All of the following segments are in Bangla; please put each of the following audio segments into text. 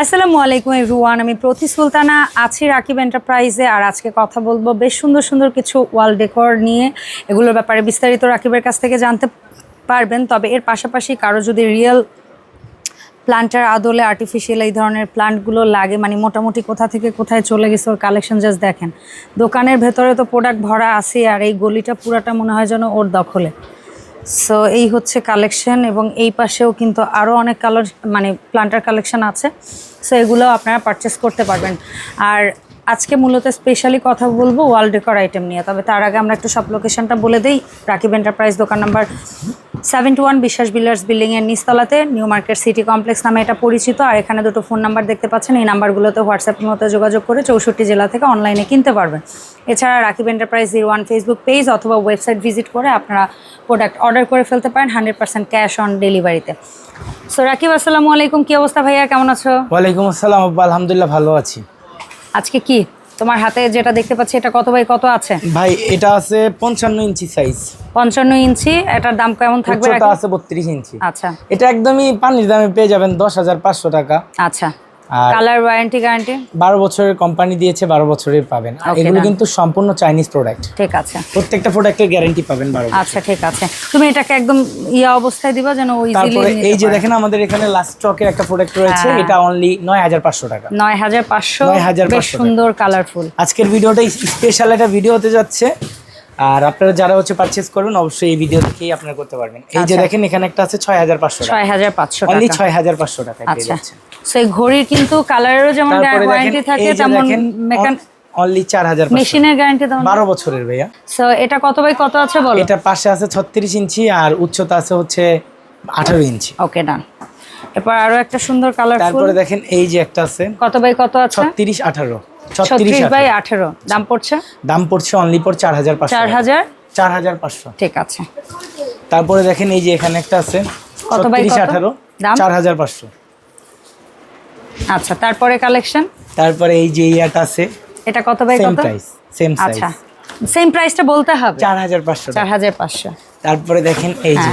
আসসালামু আলাইকুম এভরিওয়ান, আমি প্রতি সুলতানা আছি রাকিব এন্টারপ্রাইজে আর আজকে কথা বলব বেশ সুন্দর সুন্দর কিছু ওয়াল ডেকোর নিয়ে। এগুলোর ব্যাপারে বিস্তারিত রাকিবের কাছ থেকে জানতে পারবেন, তবে এর পাশাপাশি কারও যদি রিয়েল প্লান্টার আদলে আর্টিফিশিয়াল এই ধরনের প্লান্টগুলো লাগে মানে মোটামুটি কোথা থেকে কোথায় চলে গেছে ওর কালেকশন জাস্ট দেখেন। দোকানের ভেতরে তো প্রোডাক্ট ভরা আছে আর এই গলিটা পুরাটা মনে হয় যেন ওর দখলে। সো এই হচ্ছে কালেকশন এবং এই পাশেও কিন্তু আরও অনেক কালার মানে প্লান্টার কালেকশন আছে। সো এগুলো আপনারা পারচেস করতে পারবেন। আর আজকে মূলত স্পেশালি কথা বলব ওয়াল ডেকর আইটেম নিয়ে, তবে তার আগে আমরা একটু সব লোকেশনটা বলে দিই। রাকিব এন্টারপ্রাইজ দোকান number seven two one Biswas builders বিল্ডিংয়ের নিচতলাতে নিউ মার্কেট সিটি কমপ্লেক্স নামে এটা পরিচিত। আর এখানে দুটো ফোন নাম্বার দেখতে পাচ্ছেন। এই নাম্বারগুলোতে হোয়াটসঅ্যাপের মতো যোগাযোগ করে চৌষট্টি জেলা থেকে অনলাইনে কিনতে পারবেন। এছাড়া Rakib enterprise zero one Facebook page অথবা ওয়েবসাইট ভিজিট করে আপনারা প্রোডাক্ট অর্ডার করে ফেলতে পারেন হান্ড্রেড পার্সেন্ট ক্যাশ অন ডেলিভারিতে সো রাকিব আসসালামু আলাইকুম। কি অবস্থা ভাইয়া? কেমন আছো? ওয়ালাইকুম আসসালাম আব্বা। আলহামদুলিল্লাহ ভালো আছি। আজকে কি? তোমার হাতে যেটা দেখতে পাচ্ছি এটা কত বাই কত আছে? ভাই এটা আছে পঞ্চান্ন ইঞ্চি সাইজ পঞ্চান্ন ইঞ্চি এটার দাম কেমন থাকবে এটা আছে বত্রিশ ইঞ্চি। আচ্ছা। এটা একদমই পানির দামে পেয়ে যাবেন দশ হাজার পাঁচশো টাকা। আচ্ছা। কালার ওয়ারেন্টি গ্যারান্টি বারো বছরের কোম্পানি দিয়েছে বারো বছরের পাবেন। এগুলো কিন্তু সম্পূর্ণ চাইনিজ প্রোডাক্ট ঠিক আছে। প্রত্যেকটা প্রোডাক্টের গ্যারান্টি পাবেন বছর। আচ্ছা ঠিক আছে। তুমি এটাকে একদম ইয়া অবস্থায় দিবা যেন ওই তারপরে এই যে দেখেন আমাদের এখানে লাস্ট স্টকের একটা প্রোডাক্ট রয়েছে হ্যাঁ। এটা অনলি নয় হাজার পাঁচশো টাকা। নয় হাজার পাঁচশো 9,500 বেশ সুন্দর কালারফুল আজকের ভিডিওটা স্পেশাল একটা ভিডিও হতে যাচ্ছে। আর আপনারা যারা হচ্ছে পারচেস করবেন অবশ্যই এই ভিডিও থেকেই আপনারা করতে পারবেন। এই যে আচ্ছা। দেখেন এখানে একটা আছে ছয় হাজার পাঁচশো টাকা। অনলি টাকা। ছয় হাজার পাঁচশো টাকা পেয়ে আচ্ছা। যাচ্ছেন। সেই ঘড়ির কিন্তু কালারেরও যেমন ওয়ারেন্টি থাকে তেমন মেকান অনলি চার হাজার মেশিনের গ্যারান্টি তেমন বারো বছরের ভাইয়া। সো এটা কত বাই কত আছে বলো? এটা পাশে আছে ছত্রিশ ইঞ্চি আর উচ্চতা আছে হচ্ছে আঠারো ইঞ্চি। ওকে ডান এরপর আরও একটা সুন্দর কালারফুল তারপরে দেখেন এই যে একটা আছে। কত বাই কত আছে? ছত্রিশ আঠারো। ছত্রিশ বাই আঠেরো। দাম পড়ছে? দাম পড়ছে অনলি পর চার হাজার পাঁচশো চার হাজার? চার হাজার পাঁচশো। ঠিক আছে। তারপরে দেখেন এই যে এখানে একটা আছে কত বাই? আঠারো? চার হাজার পাঁচশো। আচ্ছা তারপরে কালেকশন? তারপরে এই যে ইয়াটা আছে এটা কত বাই কত? প্রাইস সেম সাইজ আচ্ছা সেম প্রাইসটা বলতে হবে। চার হাজার পাঁচশো চার হাজার পাঁচশো। তারপরে দেখেন এই যে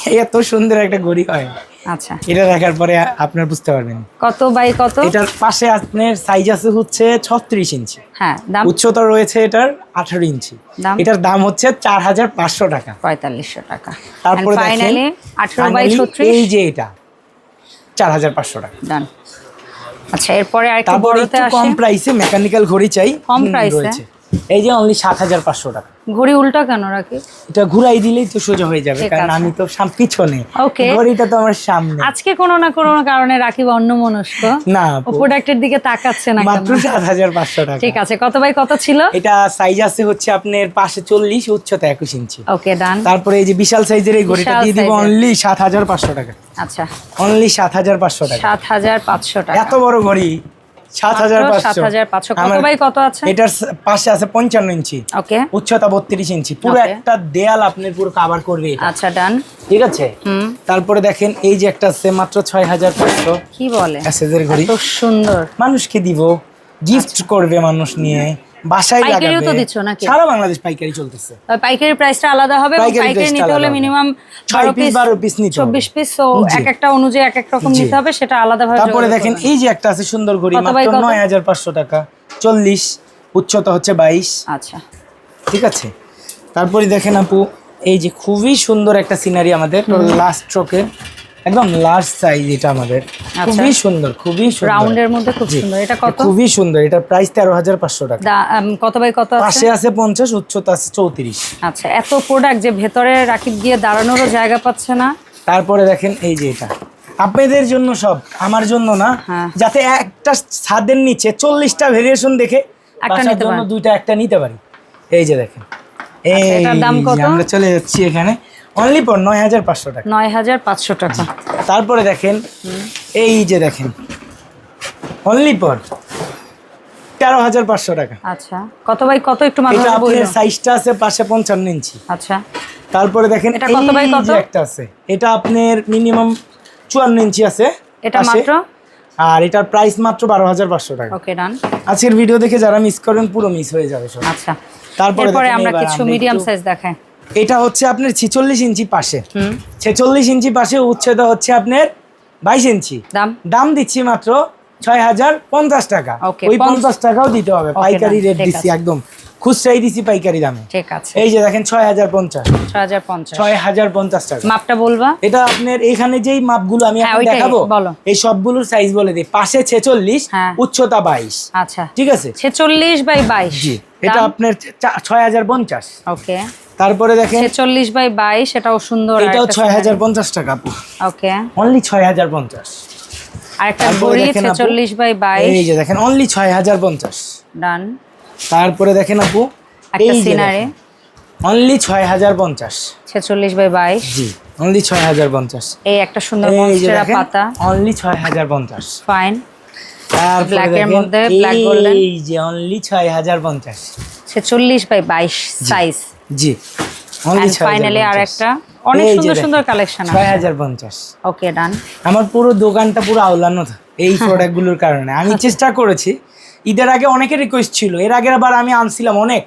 হ্যাঁ। এত সুন্দর একটা ঘড়ি হয়। আচ্ছা। এটা দেখার পরে আপনার বুঝতে পারবেন। কত বাই কত? এটার পাশে আপনার সাইজ আছে হচ্ছে ছত্রিশ ইঞ্চি। হ্যাঁ দাম? উচ্চতা রয়েছে এটার আঠারো ইঞ্চি। এটার দাম হচ্ছে চার হাজার পাঁচশো টাকা। পঁয়তাল্লিশশো টাকা। তারপরে ফাইনালি আঠেরো বাই finally ছত্রিশ? এই যে এটা চার হাজার পাঁচশো টাকা। ডান আচ্ছা এরপরে আরেকটু বড়তে আসে। কম প্রাইসে মেকানিক্যাল ঘড়ি চাই। কম? রয়েছে। এই যে অনলি সাত হাজার পাঁচশো টাকা। ঘড়ি উল্টা কেন রাখি এটা ঘুরাই দিলেই তো সোজা হয়ে যাবে কারণ আমি তো পিছনে. ঘড়িটা তো আমার সামনে। আজকে কোনো না কোনো কারণে রাখিব অন্য মনস্ক না প্রোডাক্টের দিকে তাকাচ্ছে না মাত্র সাত হাজার পাঁচশো টাকা। ঠিক আছে কত বাই কত ছিল? এটা সাইজ আছে হচ্ছে আপনার পাশে চল্লিশ উচ্চতা একুশ ইঞ্চি। ওকে ডান তারপরে এই যে বিশাল সাইজের এই ঘড়িটা দিয়ে দিব অনলি সাত হাজার পাঁচশো টাকা। আচ্ছা। অনলি সাত হাজার পাঁচশো টাকা। সাত হাজার পাঁচশো টাকা। এত বড় ঘড়ি সাত হাজার মাত্র পাঁচশো। 7,500 কত আমার- বাই কত আছে? এটার পাশে আছে পঞ্চান্ন ইঞ্চি। উচ্চতা বত্রিশ ইঞ্চি। পুরো একটা দেয়াল আপনি পুরো কাভার করবে আচ্ছা ডান ঠিক আছে? তারপরে দেখেন এই যে একটা আছে মাত্র ছয় হাজার পাঁচশো। কি বলে? ঘড়ি। সুন্দর। মানুষকে দিব। গিফট করবে মানুষ নিয়ে। বাসায়। পাইকারিও তো দিচ্ছ নাকি? সারা বাংলাদেশ পাইকারি চলতেছে। পাইকারি প্রাইসটা আলাদা হবে পাইকারি নিতে হলে মিনিমাম ছয় পিস বারো পিস নিতে হবে। চব্বিশ পিস তো এক একটা অনুযায়ী এক এক রকম নিতে হবে সেটা আলাদাভাবে তারপরে দেখেন এই যে একটা আছে সুন্দর ঘড়ি মাত্র কত? নয় হাজার পাঁচশো টাকা চল্লিশ উচ্চতা হচ্ছে বাইশ। আচ্ছা। ঠিক আছে? তারপরে দেখেন আপু এই যে খুবই সুন্দর একটা সিনারি আমাদের লাস্ট স্ট্রোকের একদম লাস্ট সাইজ এটা আমাদের। খুবই সুন্দর খুবই সুন্দর। রাউন্ডের মধ্যে খুব সুন্দর। এটা কত? খুবই সুন্দর। এটার প্রাইস তেরো হাজার পাঁচশো টাকা। কত বাই কত আছে? পাশে আছে পঞ্চাশ উচ্চতা আছে চৌত্রিশ। আচ্ছা এত প্রোডাক্ট যে ভেতরে রাকিব গিয়ে দাঁড়ানোরও জায়গা পাচ্ছে না। তারপরে দেখেন এই যে এটা। আপনাদের জন্য সব আমার জন্য না। হ্যাঁ। যাতে একটা ছাদের নিচে চল্লিশটা ভেরিয়েশন দেখে একটা বাসার নিতে জন্য পারেন। দুইটা একটা নিতে পারি। এই যে দেখেন। এই আচ্ছা, এটার দাম কত? আমরা চলে যাচ্ছি এখানে। অনলি পর নয় হাজার পাঁচশো টাকা। নয় হাজার পাঁচশো টাকা। তারপরে দেখেন এই যে দেখেন অনলি পর তেরো হাজার পাঁচশো টাকা। আচ্ছা কত বাই কত একটু এটা আপনার সাইজটা আছে পাশে পঞ্চান্ন ইঞ্চি। আচ্ছা। তারপরে দেখেন এটা কত বাই কত? একটা আছে এটা আপনার মিনিমাম চুয়ান্ন ইঞ্চি আছে এটা মাত্র? আর এটার প্রাইস মাত্র বারো হাজার পাঁচশো টাকা। ওকে ডান আজকের ভিডিও দেখে যারা মিস করেন পুরো মিস হয়ে যাবে সব। আচ্ছা। তারপরে আমরা কিছু মিডিয়াম সাইজ দেখাই। এটা হচ্ছে আপনার ছেচল্লিশ ইঞ্চি পাশে। ছেচল্লিশ ইঞ্চি পাশে উচ্চতা হচ্ছে আপনার বাইশ ইঞ্চি। দাম? দাম দিচ্ছি মাত্র ছয় হাজার পঞ্চাশ টাকা। ওই পঞ্চাশ। টাকাও দিতে হবে। পাইকারি রেট দিচ্ছি একদম। খুচরাই পাইকারি দামে। ঠিক আছে। এই যে দেখেন ছয় হাজার পঞ্চাশ। ছয় হাজার পঞ্চাশ। ছয় হাজার পঞ্চাশ টাকা। মাপটা বলবা? এটা আপনার এখানে যেই মাপগুলো আমি হ্যাঁ, দেখাবো এই সবগুলোর সাইজ বলে দিই। পাশে ছেচল্লিশ হ্যাঁ। উচ্চতা বাইশ। আচ্ছা। ঠিক আছে? ছেচল্লিশ বাই বাইশ। জি এটা আপনার ছয় হাজার পঞ্চাশ। ওকে। তারপরে দেখেন ছেচল্লিশ বাই বাইশ এটাও সুন্দর এটাও ছয় হাজার পঞ্চাশ টাকা আপু। ওকে। অনলি ছয় হাজার পঞ্চাশ। আর একটা ঘড়ি দেখেন আপু, ছেচল্লিশ বাই বাইশ। এই যে দেখেন অনলি ছয় হাজার পঞ্চাশ। ডান তারপরে দেখেন আপু একটা সিনারি অনলি ছয় হাজার পঞ্চাশ। ছেচল্লিশ বাই বাইশ। জি অনলি ছয় হাজার পঞ্চাশ। এই একটা সুন্দর মনস্টেরা পাতা। অনলি ছয় হাজার পঞ্চাশ। ফাইন তারপরে Black এর মধ্যে black golden। এই যে অনলি ছয় হাজার পঞ্চাশ। ছেচল্লিশ বাই বাইশ সাইজ জি। অনলি ফাইনালি আর একটা অনেক সুন্দর সুন্দর কালেকশন আছে। হাজার পঞ্চাশ। ওকে ডান আমার পুরো দোকানটা পুরো আওলানো এই প্রোডাক্টগুলোর কারণে। আমি চেষ্টা করেছি। ঈদের আগে অনেকের রিকোয়েস্ট ছিল। এর আগের আবার আমি আনছিলাম অনেক।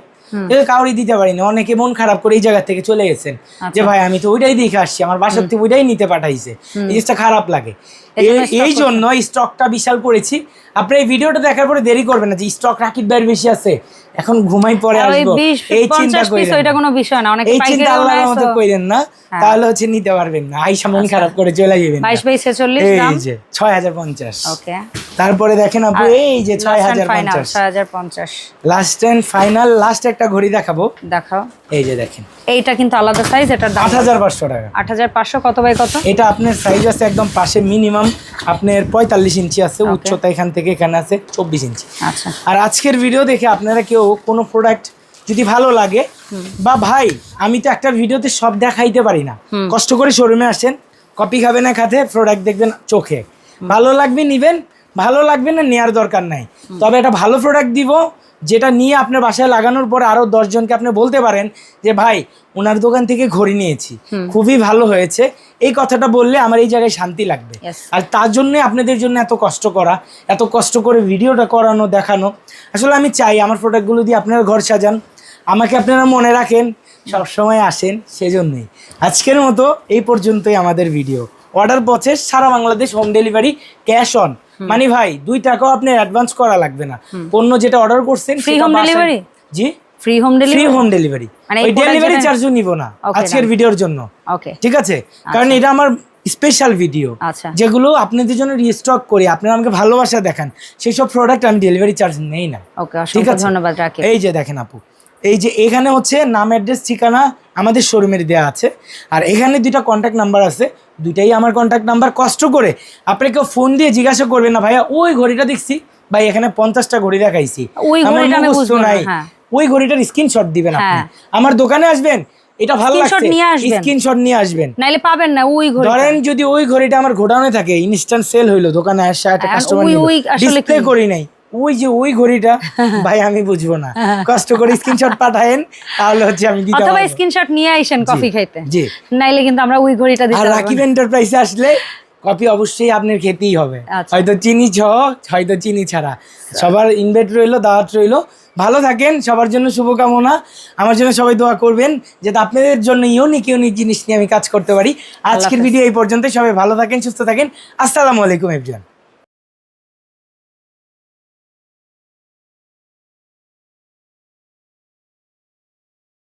কাউরি দিতে পারিনি। অনেকে মন খারাপ করে এই জায়গা থেকে চলে গেছেন। আচ্ছা। যে ভাই আমি তো ওইটাই দেখে আসছি। আমার বাসার থেকে ওইটাই নিতে পাঠাইছে। এই জিনিসটা খারাপ লাগে। এই- জন্য স্টকটা বিশাল করেছি আপনি এই ভিডিওটা দেখার পরে দেরি করবেন না যে স্টক রাকিব ভাইয়ের বেশি আছে। এখন ঘুমাই পরে আসব। এই চিন্তা করেন ওইটা কোনো বিষয় না অনেক এই চিন্তা আল্লাহর মতো তো। না হ্যাঁ। তাহলে হচ্ছে নিতে পারবেন না। আইসা মন খারাপ করে চলে যাবেন বাইশ বাই ছেচল্লিশ এই যে ছয় হাজার পঞ্চাশ। ওকে। তারপরে দেখেন আপু এই যে ছয় হাজার ফাইনাল পঞ্চাশ। ছয় হাজার পঞ্চাশ। লাস্ট এন্ড ফাইনাল লাস্ট একটা ঘড়ি দেখাবো। দেখাও। এই যে দেখেন। এইটা কিন্তু আলাদা সাইজ হাজার পাঁচশো টাকা। আট হাজার পাঁচশো কত বাই কত? এটা আপনার সাইজ আছে একদম পাশে মিনিমাম আপনার পঁয়তাল্লিশ ইঞ্চি আছে. উচ্চতা এখান থেকে এখানে আছে চব্বিশ ইঞ্চি। আচ্ছা। আর আজকের ভিডিও দেখে আপনারা কেউ কোনো প্রোডাক্ট যদি ভালো লাগে বা ভাই আমি তো একটা ভিডিওতে সব দেখাইতে পারি না। কষ্ট করে শোরুমে আসেন কপি খাবেন না খাতে প্রোডাক্ট দেখবেন চোখে। ভালো লাগবে নিবেন ভালো লাগবে না নেওয়ার দরকার নাই। তবে একটা ভালো প্রোডাক্ট দিব যেটা নিয়ে আপনার বাসায় লাগানোর পরে আরও দশজনকে আপনি বলতে পারেন যে ভাই ওনার দোকান থেকে ঘড়ি নিয়েছি। খুবই ভালো হয়েছে। এই কথাটা বললে আমার এই জায়গায় শান্তি লাগবে। আর তার জন্য আপনাদের জন্য এত কষ্ট করা এত কষ্ট করে ভিডিওটা করানো দেখানো। আসলে আমি চাই আমার প্রোডাক্টগুলো দিয়ে আপনারা ঘর সাজান। আমাকে আপনারা মনে রাখেন সব সময় আসেন সেজন্যই। আজকের মতো এই পর্যন্তই আমাদের video order process Sara Bangladesh home delivery cash on মানে ভাই দুই টাকাও আপনি অ্যাডভান্স করা লাগবে না। পণ্য যেটা অর্ডার করছেন home বাসায়- delivery? জি? Free home delivery free delivery home delivery মানে এই ওই ডেলিভারি চার্জও নিব না আজকের ভিডিওর জন্য। ওকে ঠিক আছে? কারণ এটা আমার স্পেশাল ভিডিও আচ্ছা। যেগুলো আপনাদের জন্য রিস্টক করি। আপনারা আমাকে ভালোবাসা দেখান। সেই সব প্রোডাক্ট আমি ডেলিভারি চার্জ নেই না। ওকে ঠিক অসংখ্য আছে? ধন্যবাদ এই যে দেখেন আপু। এই যে এখানে হচ্ছে নাম অ্যাড্রেস ঠিকানা আমাদের শোরুমের দেওয়া আছে। আর এখানে দুইটা কন্ট্যাক্ট নাম্বার আছে। দুইটাই আমার কন্ট্যাক্ট নাম্বার কষ্ট করে আপনি কেউ ফোন দিয়ে জিজ্ঞাসা করবেন না ভাইয়া ওই ঘড়িটা দেখছি। ভাই এখানে পঞ্চাশটা ঘড়ি দেখাইছি। নাই। হ্যাঁ। ওই ঘড়িটার স্ক্রিনশট দিবেন আপনি। হ্যাঁ। আমার দোকানে আসবেন এটা ভালো লাগছে। স্ক্রিনশট নিয়ে আসবেন। নাইলে পাবেন না ওই ঘড়ি ধরেন যদি ওই ঘড়িটা আমার গোডাউনে থাকে ইনস্ট্যান্ট সেল হইল দোকানে আসে একটা কাস্টমার আসলে ডিসপ্লে করি নাই। ওই যে ওই ঘড়িটা ভাই আমি বুঝব না। কষ্ট করে স্ক্রিনশট পাঠায়েন তাহলে হচ্ছে আমি দিতে অথবা স্ক্রিনশট নিয়ে আইসেন কফি খাইতে। জি। নাইলে কিন্তু আমরা ওই ঘড়িটা আর দিতে পারব রাকিব। এন্টারপ্রাইজে আসলে কপি অবশ্যই আপনার খেতেই হবে। আচ্ছা। হয়তো চিনি সহ হয়তো চিনি ছাড়া। সবার ইনভাইট রইল দাওয়াত রইল। ভালো থাকেন সবার জন্য শুভকামনা। আমার জন্য সবাই দোয়া করবেন যাতে আপনাদের জন্য ইউনিক ইউনিক জিনিস নিয়ে আমি কাজ করতে পারি। আজকের ভিডিও এই পর্যন্ত সবাই ভালো থাকেন সুস্থ থাকেন। আসসালামু আলাইকুম এভরিওয়ান